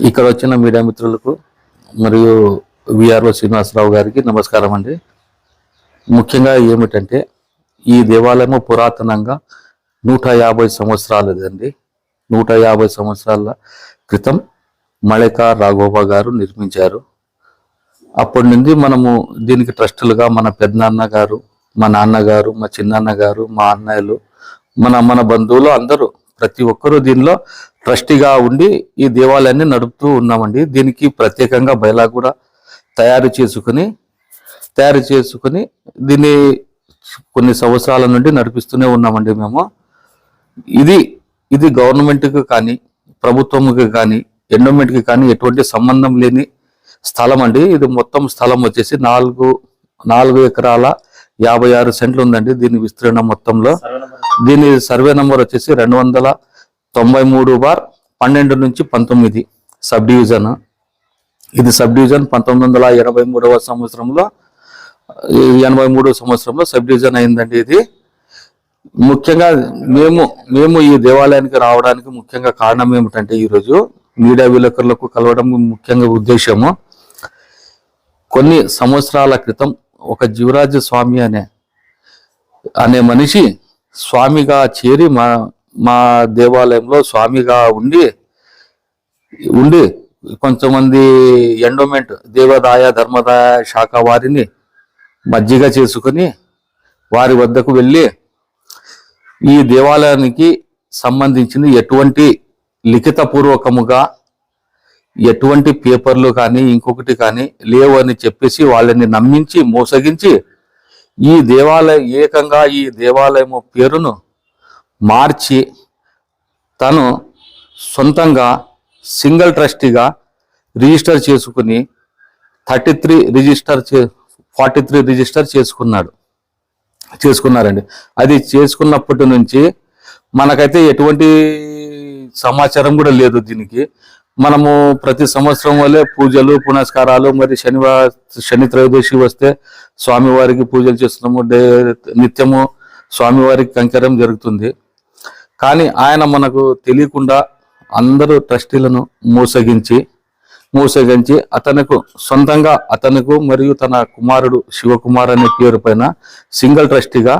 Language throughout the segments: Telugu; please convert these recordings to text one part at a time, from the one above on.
ఇక్కడ వచ్చిన మీడియా మిత్రులకు మరియు విఆర్ఓ శ్రీనివాసరావు గారికి నమస్కారం అండి. ముఖ్యంగా ఏమిటంటే ఈ దేవాలయము పురాతనంగా నూట యాభై సంవత్సరాలదండి. నూట యాభై సంవత్సరాల క్రితం మళిక రాఘోబా గారు నిర్మించారు. అప్పటి నుండి మనము దీనికి ట్రస్టులుగా మన పెద్దనాన్న గారు మా నాన్నగారు మా చిన్నాన్న గారు మా అన్నయ్యలు మన మన బంధువులు అందరూ ప్రతి ఒక్కరూ దీనిలో ట్రస్టీగా ఉండి ఈ దేవాలయాన్ని నడుపుతూ ఉన్నామండి. దీనికి ప్రత్యేకంగా బయలా కూడా తయారు చేసుకుని తయారు చేసుకుని దీన్ని కొన్ని సంవత్సరాల నుండి నడిపిస్తూనే ఉన్నామండి మేము. ఇది ఇది గవర్నమెంట్కి కానీ ప్రభుత్వంకి కానీ ఎండోమెంట్కి కానీ ఎటువంటి సంబంధం లేని స్థలం అండి. ఇది మొత్తం స్థలం వచ్చేసి నాలుగు నాలుగు ఎకరాల యాభై ఆరు సెంట్లు ఉందండి దీని విస్తీర్ణం మొత్తంలో. దీని సర్వే నంబర్ వచ్చేసి రెండు వందల తొంభై మూడు బార్ పన్నెండు నుంచి పంతొమ్మిది సబ్ డివిజన్ ఇది సబ్ డివిజన్ పంతొమ్మిది వందల ఎనభై మూడవ సంవత్సరంలో ఎనభై మూడో సంవత్సరంలో సబ్ డివిజన్ అయిందండి ఇది. ముఖ్యంగా మేము మేము ఈ దేవాలయానికి రావడానికి ముఖ్యంగా కారణం ఏమిటంటే ఈరోజు మీడియా విలేకరులకు కలవడం ముఖ్యంగా ఉద్దేశము. కొన్ని సంవత్సరాల క్రితం ఒక జీవరాజ స్వామి అనే అనే మనిషి స్వామిగా చేరి మా మా దేవాలయంలో స్వామిగా ఉండి ఉండి కొంతమంది ఎండోమెంట్ దేవదాయ ధర్మదాయ శాఖ వారిని మజ్జిగ చేసుకుని వారి వద్దకు వెళ్ళి ఈ దేవాలయానికి సంబంధించిన ఎటువంటి లిఖితపూర్వకముగా ఎటువంటి పేపర్లు కానీ ఇంకొకటి కానీ లేవు అని చెప్పేసి వాళ్ళని నమ్మించి మోసగించి ఈ దేవాలయం ఏకంగా ఈ దేవాలయము పేరును మార్చి తను సొంతంగా సింగిల్ ట్రస్టీగా రిజిస్టర్ చేసుకుని థర్టీ త్రీ రిజిస్టర్ చే ఫార్టీ త్రీ రిజిస్టర్ చేసుకున్నాడు. చేసుకున్నారండి. అది చేసుకున్నప్పటి నుంచి మనకైతే ఎటువంటి సమాచారం కూడా లేదు దీనికి. మనము ప్రతి సంవత్సరం వల్లే పూజలు పునస్కారాలు మరి శనివారం శని త్రయోదశి వస్తే స్వామివారికి పూజలు చేస్తున్నాము. నిత్యము స్వామివారికి కంకరం జరుగుతుంది. కానీ ఆయన మనకు తెలియకుండా అందరూ ట్రస్టీలను మోసగించి మోసగించి అతనుకు సొంతంగా అతనుకు మరియు తన కుమారుడు శివకుమార్ అనే పేరు పైన సింగిల్ ట్రస్టీగా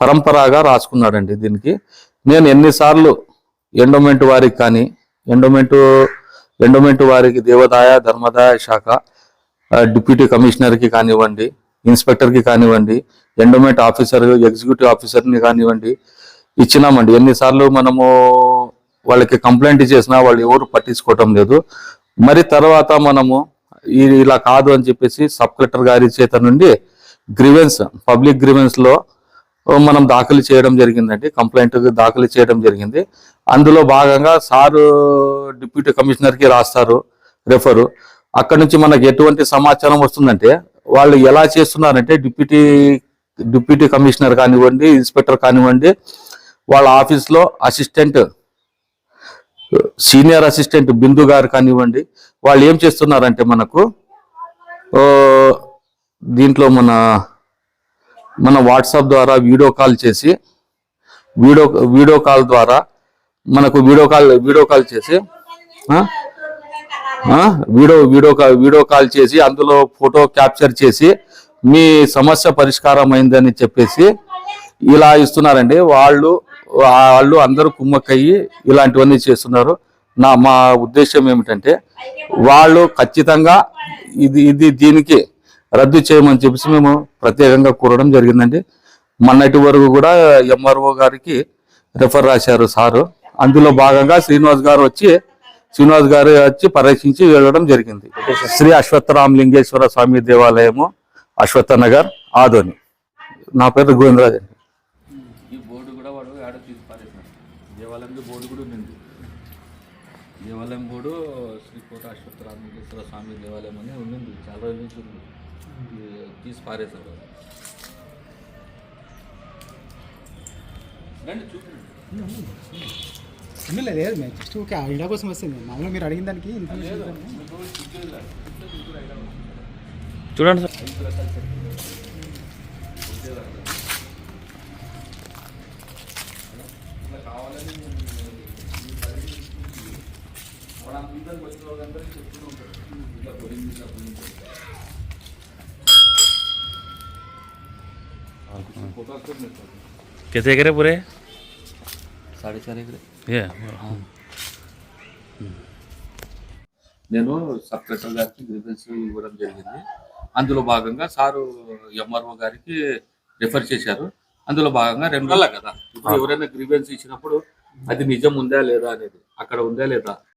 పరంపరాగా రాసుకున్నాడండి దీనికి. నేను ఎన్నిసార్లు ఎండోమెంట్ వారికి కానీ ఎండోమెంట్ ఎండోమెంట్ వారికి దేవదాయ ధర్మదాయ శాఖ డిప్యూటీ కమిషనర్కి కానివ్వండి ఇన్స్పెక్టర్కి కానివ్వండి ఎండోమెంట్ ఆఫీసర్ ఎగ్జిక్యూటివ్ ఆఫీసర్ని కానివ్వండి ఇచ్చినామండి. ఎన్నిసార్లు మనము వాళ్ళకి కంప్లైంట్ చేసినా వాళ్ళు ఎవరు పట్టించుకోవటం లేదు. మరి తర్వాత మనము ఇలా కాదు అని చెప్పేసి సబ్ కలెక్టర్ గారి చేత నుండి గ్రీవెన్స్ పబ్లిక్ గ్రీవెన్స్లో మనం దాఖలు చేయడం జరిగిందండి. కంప్లైంట్ దాఖలు చేయడం జరిగింది. అందులో భాగంగా సారు డిప్యూటీ కమిషనర్కి రాస్తారు రెఫరు. అక్కడ నుంచి మనకు ఎటువంటి సమాచారం వస్తుందంటే వాళ్ళు ఎలా చేస్తున్నారంటే డిప్యూటీ డిప్యూటీ కమిషనర్ కానివ్వండి ఇన్స్పెక్టర్ కానివ్వండి వాళ్ళ ఆఫీస్లో అసిస్టెంట్ సీనియర్ అసిస్టెంట్ బిందు గారు కానివ్వండి వాళ్ళు ఏం చేస్తున్నారంటే మనకు దీంట్లో మన మన వాట్సాప్ ద్వారా వీడియో కాల్ చేసి వీడియో వీడియో కాల్ ద్వారా మనకు వీడియో కాల్ వీడియో కాల్ చేసి video video call video call చేసి అందులో ఫోటో క్యాప్చర్ చేసి మీ సమస్య పరిష్కారం అయిందని చెప్పేసి ఇలా ఇస్తున్నారండి. వాళ్ళు వాళ్ళు అందరూ కుమ్మక్కయ్యి ఇలాంటివన్నీ చేస్తున్నారు. నా మా ఉద్దేశం ఏమిటంటే వాళ్ళు ఖచ్చితంగా ఇది ఇది దీనికి రద్దు చేయమని చెప్పేసి మేము ప్రత్యేకంగా కోరడం జరిగిందండి. మొన్నటి వరకు కూడా ఎంఆర్ఓ గారికి రెఫర్ రాశారు సారు. అందులో భాగంగా శ్రీనివాస్ గారు వచ్చి శ్రీనివాస్ గారు వచ్చి పరీక్షించి వెళ్ళడం జరిగింది. శ్రీ అశ్వత్థరామ లింగేశ్వర స్వామి దేవాలయము అశ్వత్థ నగర్ ఆదోని. నా పేరు గోవిందరాజ్ అండి ఈ బోర్డు కూడా వాడు ఆడ తీసి పారేసినాడు కూడా ఉంది దేవాలయం బోర్డు శ్రీ కోట అశ్వత్థరామ లింగేశ్వర స్వామి దేవాలయం అని ఉంది చాలా రోజుల నుంచి ఉంది. తీసి పారేశారు. రండి చూడండి లేదు మేము జస్ట్ ఒక ఐడియా కోసం వస్తుంది మామూలుగా మీరు అడిగిన దానికి ఇన్ఫర్మేషన్ ఇద్దామని. చూడండి సార్ कैसे करे पूरे साढ़े चार एकड़ ये నేను సబ్ కలెక్టర్ గారికి గ్రీవెన్స్ ఇవ్వడం జరిగింది అందులో భాగంగా సారు ఎంఆర్ఓ గారికి రిఫర్ చేశారు అందులో భాగంగా రెండు నెలల కదా ఇప్పుడు ఎవరైనా గ్రీవెన్స్ ఇచ్చినప్పుడు అది నిజం ఉందా లేదా అనేది అక్కడ ఉందా లేదా ये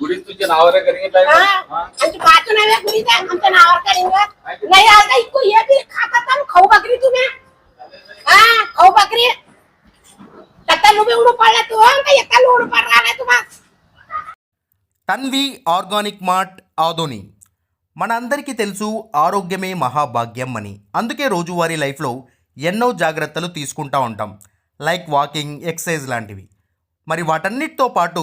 गुढी तुझ्या नावावर करी हा, आमची बाजू नाही आहे गुढीच्या, आमच्या नावावर करीन गं. नाही आता इतकं हे बी खातात आणि खाऊ बकरी तुम्ही हा खाऊ बकरी तत्ता उभे उडू पडला तू का एका उडू पड राहिला तुम्हाला తన్వి ఆర్గానిక్ మార్ట్ ఆదోని మన అందరికీ తెలుసు ఆరోగ్యమే మహాభాగ్యం అని అందుకే రోజువారీ లైఫ్లో ఎన్నో జాగ్రత్తలు తీసుకుంటా ఉంటాం లైక్ వాకింగ్ ఎక్సర్సైజ్ లాంటివి మరి వాటన్నిటితో పాటు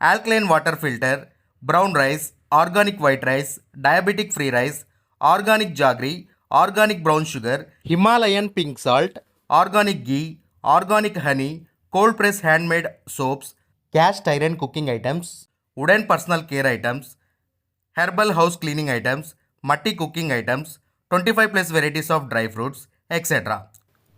alkaline water filter, brown rice, organic white rice, diabetic free rice, organic jaggery, organic brown sugar, Himalayan pink salt, organic ghee, organic honey, cold press handmade soaps, cast iron cooking items, wooden personal care items, herbal house cleaning items, matti cooking items, 25 plus varieties of dry fruits, etc.